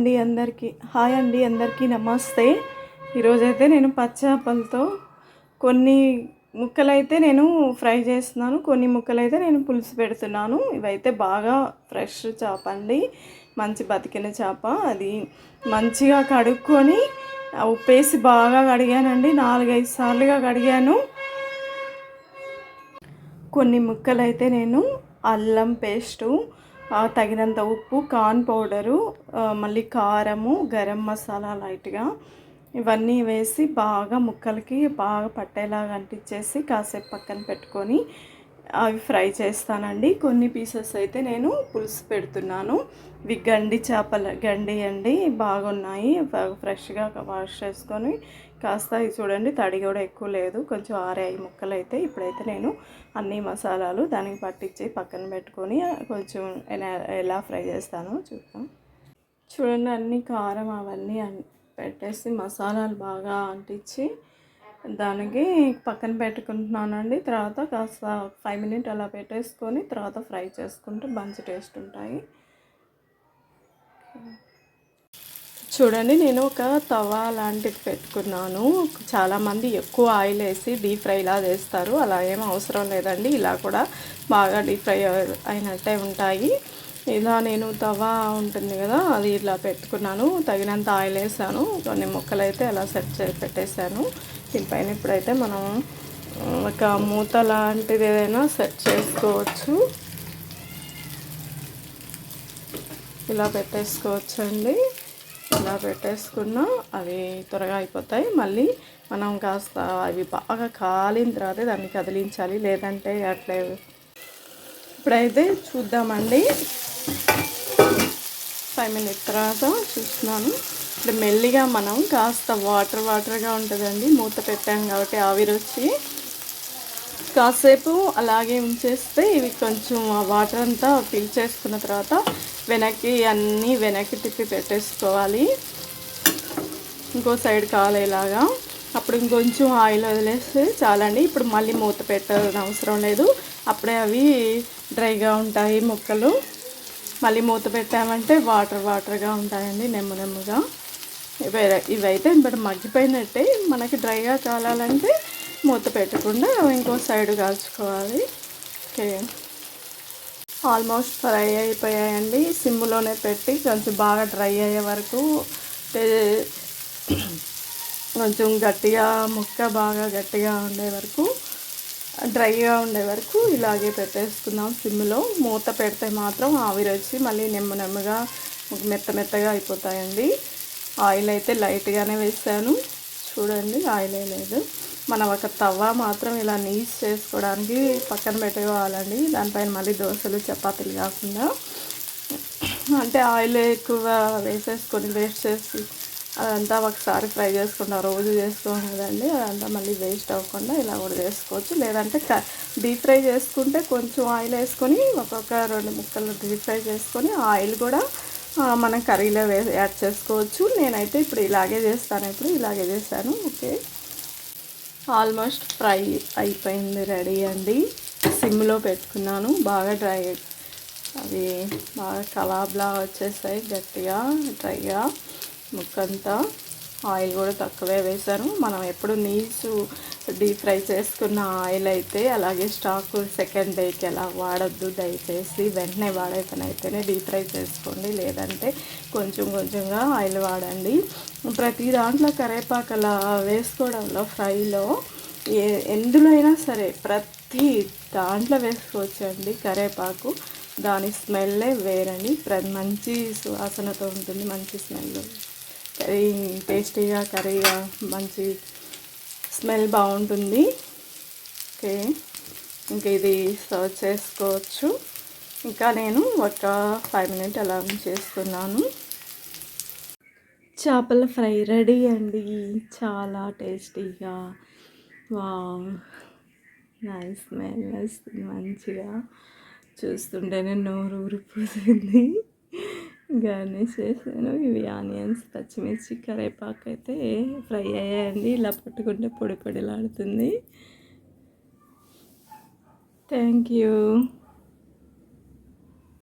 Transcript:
అండి అందరికీ. హాయ్ అండి అందరికీ. నమస్తే. ఈరోజైతే నేను పచ్చాపలతో కొన్ని ముక్కలైతే నేను ఫ్రై చేస్తున్నాను. కొన్ని ముక్కలైతే నేను పులుసు పెడుతున్నాను. ఇవైతే బాగా ఫ్రెష్ చేప అండి. మంచి బతికిన చేప. అది మంచిగా కడుక్కొని ఉప్పేసి బాగా కడిగానండి. నాలుగైదు సార్లుగా కడిగాను. కొన్ని ముక్కలైతే నేను అల్లం పేస్టు తగినంత ఉప్పు కార్న్ పౌడరు మళ్ళీ కారము గరం మసాలా లైట్గా ఇవన్నీ వేసి బాగా ముక్కలకి బాగా పట్టేలాగా అంటించేసి కాసేపు పక్కన పెట్టుకొని అవి ఫ్రై చేస్తానండి. కొన్ని పీసెస్ అయితే నేను పులుసు పెడుతున్నాను. ఇవి గండి చేపల గండి అండి. బాగున్నాయి. ఫ్రెష్గా వాష్ చేసుకొని కాస్త ఇవి చూడండి తడి కూడా ఎక్కువ లేదు. కొంచెం ఆరాయి ముక్కలు అయితే ఇప్పుడైతే నేను అన్ని మసాలాలు దానికి పట్టించి పక్కన పెట్టుకొని కొంచెం ఎలా ఫ్రై చేస్తానో చూద్దాం. చూడండి అన్ని కారం అవన్నీ పెట్టేసి మసాలాలు బాగా అంటించి దానికి పక్కన పెట్టుకుంటున్నానండి. తర్వాత కాస్త ఫైవ్ మినిట్ అలా పెట్టేసుకొని తర్వాత ఫ్రై చేసుకుంటే మంచి టేస్ట్ ఉంటాయి. చూడండి నేను ఒక తవా లాంటిది పెట్టుకున్నాను. చాలామంది ఎక్కువ ఆయిల్ వేసి డీప్ ఫ్రైలా చేస్తారు. అలా ఏం అవసరం లేదండి. ఇలా కూడా బాగా డీప్ ఫ్రై అయినట్టే ఉంటాయి. ఇలా నేను తవా ఉంటుంది కదా అది ఇలా పెట్టుకున్నాను. తగినంత ఆయిల్ వేసాను. కొన్ని ముక్కలు అయితే అలా సెట్ చేసి పెట్టేశాను. దీనిపైన ఇప్పుడైతే మనం ఒక మూత లాంటిది ఏదైనా సెట్ చేసుకోవచ్చు. ఇలా పెట్టేసుకోవచ్చు అండి ఇలా పెట్టేసుకున్నా అవి త్వరగా అయిపోతాయి. మళ్ళీ మనం కాస్త అవి బాగా కాలిన తర్వాత దాన్ని కదిలించాలి. లేదంటే అట్లే ఇప్పుడైతే చూద్దామండి. ఫైవ్ మినిట్స్ తర్వాత చూస్తున్నాను. ఇప్పుడు మెల్లిగా మనం కాస్త వాటర్ వాటర్గా ఉంటుందండి. మూత పెట్టాం కాబట్టి ఆవిరి వచ్చి కాసేపు అలాగే ఉంచేస్తే ఇవి కొంచెం వాటర్ అంతా ఫిల్ చేసుకున్న తర్వాత వెనక్కి అన్నీ వెనక్కి తిప్పి పెట్టేసుకోవాలి. ఇంకో సైడ్ కాలేలాగా. అప్పుడు ఇంకొంచెం ఆయిల్ వదిలేస్తే చాలండి. ఇప్పుడు మళ్ళీ మూత పెట్టాల్సిన అవసరం లేదు. అప్పుడే అవి డ్రైగా ఉంటాయి ముక్కలు. మళ్ళీ మూత పెట్టామంటే వాటర్ వాటర్గా ఉంటాయండి నెమ్మ నెమ్ముగా ఇవి ఇవైతే ఇప్పుడు మగ్గిపోయినట్టే మనకి డ్రైగా కాలాలంటే మూత పెట్టకుండా ఇంకో సైడ్ కాల్చుకోవాలి. ఓకే. ఆల్మోస్ట్ ఫ్రై అయిపోయాయండి. సిమ్లోనే పెట్టి కొంచెం బాగా డ్రై అయ్యే వరకు కొంచెం గట్టిగా ముక్క బాగా గట్టిగా ఉండే వరకు డ్రైగా ఉండే వరకు ఇలాగే పెట్టేసుకుందాం సిమ్లో మూత పెడితే మాత్రం ఆవిరొచ్చి మళ్ళీ నెమ్మ నెమ్మగా మెత్త మెత్తగా అయిపోతాయండి. ఆయిల్ అయితే లైట్గానే వేసాను. చూడండి ఆయిల్ లేదు. మనం ఒక తవ్వ మాత్రం ఇలా నీస్ చేసుకోవడానికి పక్కన పెట్టుకోవాలండి. దానిపైన మళ్ళీ దోశలు చపాతీలు కాకుండా. అంటే ఆయిల్ ఎక్కువ వేసేసుకొని వేస్ట్ చేసి అదంతా ఒకసారి ఫ్రై చేసుకుంటా రోజు చేసుకోం కదండి. అదంతా మళ్ళీ వేస్ట్ అవ్వకుండా ఇలా కూడా చేసుకోవచ్చు. లేదంటే డీప్ ఫ్రై చేసుకుంటే కొంచెం ఆయిల్ వేసుకొని ఒక్కొక్క రెండు ముక్కలు డీప్ ఫ్రై చేసుకొని ఆయిల్ కూడా మనం కర్రీలో వే యాడ్ చేసుకోవచ్చు. నేనైతే ఇప్పుడు ఇలాగే చేస్తాను. ఇప్పుడు ఇలాగే చేస్తాను ఓకే. ఆల్మోస్ట్ ఫ్రై అయిపోయింది రెడీ అండి. సిమ్లో పెట్టుకున్నాను. బాగా డ్రై అవి బాగా కలాబ్లా వచ్చేసాయి గట్టిగా డ్రైగా ముక్కంతా. ఆయిల్ కూడా తక్కువే వేశాను. మనం ఎప్పుడు నీసు డీప్ ఫ్రై చేసుకున్న ఆయిల్ అయితే అలాగే స్టాక్ సెకండ్ డేకి ఎలా వాడద్దు. దయచేసి వెంటనే వాడే పని అయితేనే డీప్ ఫ్రై చేసుకోండి. లేదంటే కొంచెం కొంచెంగా ఆయిల్ వాడండి. ప్రతి దాంట్లో కరేపాకు అలా వేసుకోవడంలో ఫ్రైలో ఏ ఎందులో అయినా సరే ప్రతి దాంట్లో వేసుకోవచ్చండి కరేపాకు. దాని స్మెల్లే వేరండి. మంచి సువాసనతో ఉంటుంది మంచి స్మెల్ కర్రీ టేస్టీగా కర్రీగా మంచి స్మెల్ బాగుంటుంది. ఓకే ఇంకా ఇది సర్వ్ చేసుకోవచ్చు. ఇంకా నేను ఒక ఫైవ్ మినిట్ అలా చేస్తున్నాను. చేపల ఫ్రై రెడీ అండి. చాలా టేస్టీగా. వా నైస్ స్మెల్ వస్తుంది మంచిగా. చూస్తుంటేనే నోరు ఊరిపోతుంది. గార్నిష్ చేసాను ఇవి ఆనియన్స్ పచ్చిమిర్చి కరేపాకు అయితే ఫ్రై అయ్యాయండి. ఇలా పట్టుకుంటే పొడి పొడిలాడుతుంది. Thank you.